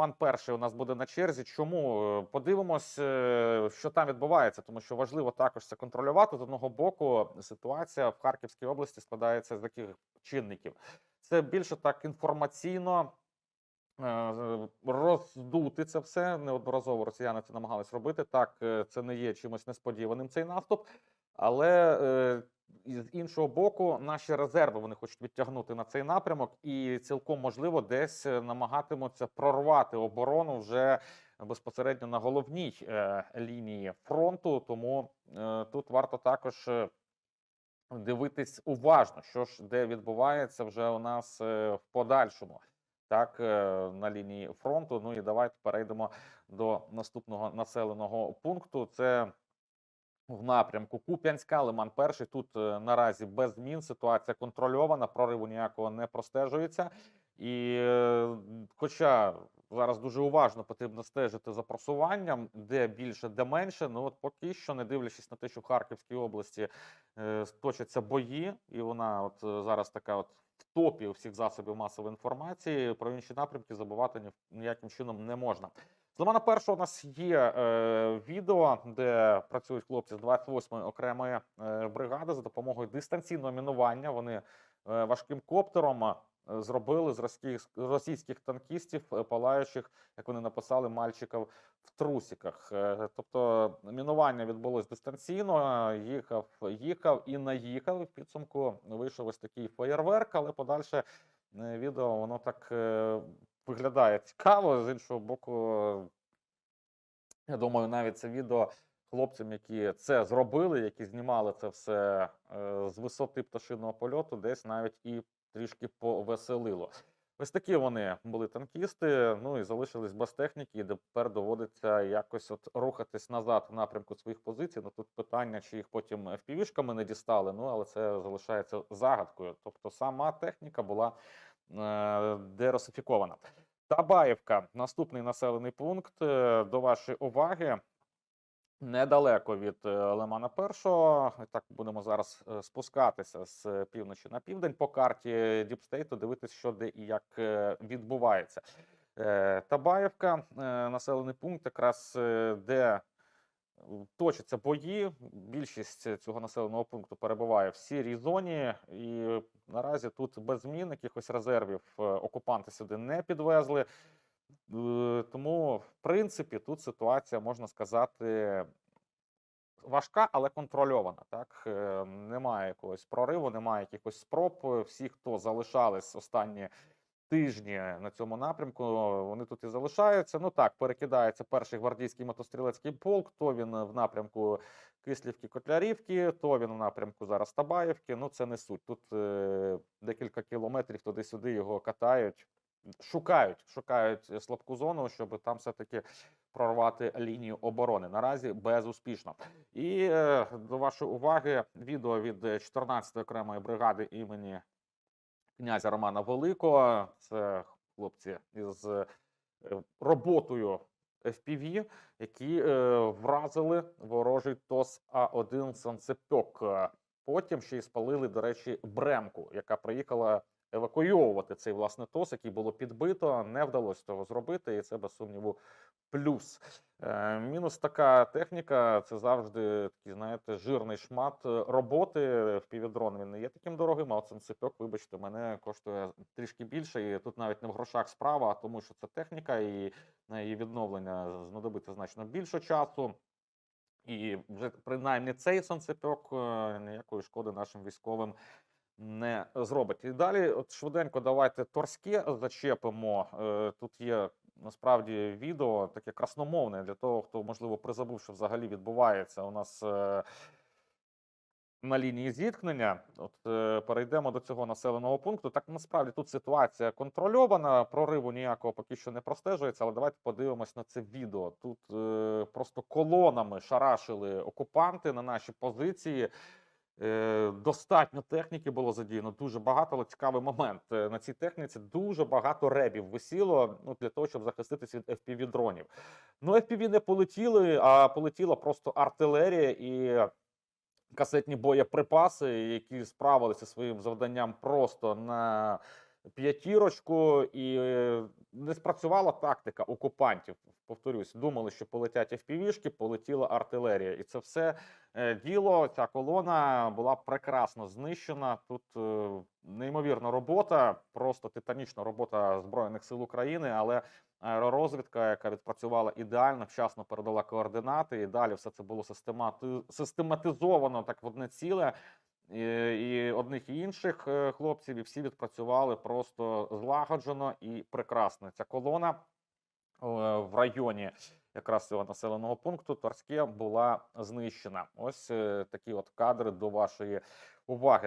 Лиман перший у нас буде на черзі. Чому Е, подивимось, е, що там відбувається, тому що важливо також це контролювати. З одного боку, ситуація в Харківській області складається з таких чинників. Це більше так інформаційно. е, Роздути це все неодноразово росіяни це намагались робити. Так, це не є чимось несподіваним цей наступ, але і з іншого боку, наші резерви вони хочуть відтягнути на цей напрямок, і цілком можливо десь е, намагатимуться прорвати оборону вже безпосередньо на головній е, лінії фронту. Тому е, тут варто також. е, Дивитись уважно, що ж де відбувається вже у нас е, в подальшому, так е, на лінії фронту. Ну і давайте перейдемо до наступного населеного пункту. Це в напрямку Куп'янська, Лиман перший. Тут е, наразі без змін ситуація контрольована, прориву ніякого не простежується. І е, хоча зараз дуже уважно потрібно стежити за просуванням, де більше, де менше. Ну от поки що, не дивлячись на те, що в Харківській області е, точаться бої, і вона от зараз така от в топі всіх засобів масової інформації. Про інші напрямки забувати ні, ніяким чином не можна. З Лимана першого у нас є е, відео, де працюють хлопці з 28-ї окремої е, бригади за допомогою дистанційного мінування. Вони е, важким коптером е, зробили з російських, російських танкістів, е, палаючих, як вони написали, мальчиків в трусиках. Е, тобто мінування відбулось дистанційно. Їхав, їхав і наїхав. В підсумку вийшов ось такий феєрверк, але подальше е, відео воно так е, виглядає цікаво. З іншого боку, я думаю, навіть це відео хлопцям, які це зробили, які знімали це все е, з висоти пташиного польоту, десь навіть і трішки повеселило. Ось такі вони були танкісти. Ну і залишились без техніки. І тепер доводиться якось от рухатись назад в напрямку своїх позицій. Ну тут питання, чи їх потім FPV-шками не дістали. Ну але це залишається загадкою. Тобто сама техніка була деросифікована. Табаївка, наступний населений пункт. Е, До вашої уваги. Недалеко від е, Лимана Першого. Так будемо зараз е, спускатися з півночі на південь по карті Діпстейту, дивитися, що де і як е, відбувається. Е, Табаївка, е, населений пункт, якраз е, де точаться бої. Більшість цього населеного пункту перебуває в сірій зоні, і наразі тут без змін якихось резервів е, окупанти сюди не підвезли. Е, Тому, в принципі, тут ситуація можна сказати важка, але контрольована. Так Е, немає якогось прориву, немає якихось спроб. Всі, хто залишались останні тижні на цьому напрямку, вони тут і залишаються. Ну так, перекидається перший гвардійський мотострілецький полк. То він в напрямку Кислівки, Котлярівки, то він в напрямку зараз Табаївки. Ну це не суть. Тут е, декілька кілометрів туди-сюди його катають. Шукають, шукають слабку зону, щоб там все-таки прорвати лінію оборони. Наразі безуспішно. І е, до вашої уваги відео від 14-ї окремої бригади імені князя Романа Великого. Це хлопці із е, роботою FPV, які е, вразили ворожий ТОС А1 Санцепьок. Е, Потім ще й спалили, до речі, Бремку, яка приїхала евакуйовувати цей власне ТОС, який було підбито. Не вдалося цього зробити, і це без сумніву плюс. Е, мінус така техніка це завжди такий, знаєте, жирний шмат е, роботи. В півдрон він не є таким дорогим, а санцепьок, вибачте, мене коштує трішки більше. І тут навіть не в грошах справа, а тому що це техніка, і на її відновлення знадобиться значно більше часу. І вже принаймні цей сонцепьок е, ніякої шкоди нашим військовим не зробить. І далі, от швиденько, давайте торське зачепимо. Е, Тут є насправді відео таке красномовне для того, хто можливо призабув, що взагалі відбувається у нас. е, На лінії зіткнення, от е, перейдемо до цього населеного пункту. Так насправді тут ситуація контрольована, прориву ніякого поки що не простежується. Але давайте подивимось на це відео. Тут е, просто колонами шарашили окупанти на наші позиції. Е, достатньо техніки було задіяно, дуже багато, але цікавий момент. Е, На цій техніці дуже багато ребів висіло ну, для того, щоб захиститись від fpv дронів. Ну, FPV не полетіли, а полетіла просто артилерія і касетні боєприпаси, які справилися своїм завданням просто на п'ятірочку, і е, не спрацювала тактика окупантів. Повторюсь, думали, що полетять FPV-шки, полетіла артилерія, і це все е, діло. Ця колона була прекрасно знищена. Тут е, неймовірна робота, просто титанічна робота збройних сил України, але аеророзвідка, яка відпрацювала ідеально, вчасно передала координати, і далі все це було систематизовано так в одне ціле. І, одних і інших е, хлопців, і всі відпрацювали просто злагоджено і прекрасно. Ця колона е, в районі якраз цього населеного пункту Торське була знищена. Ось е, такі от кадри до вашої уваги.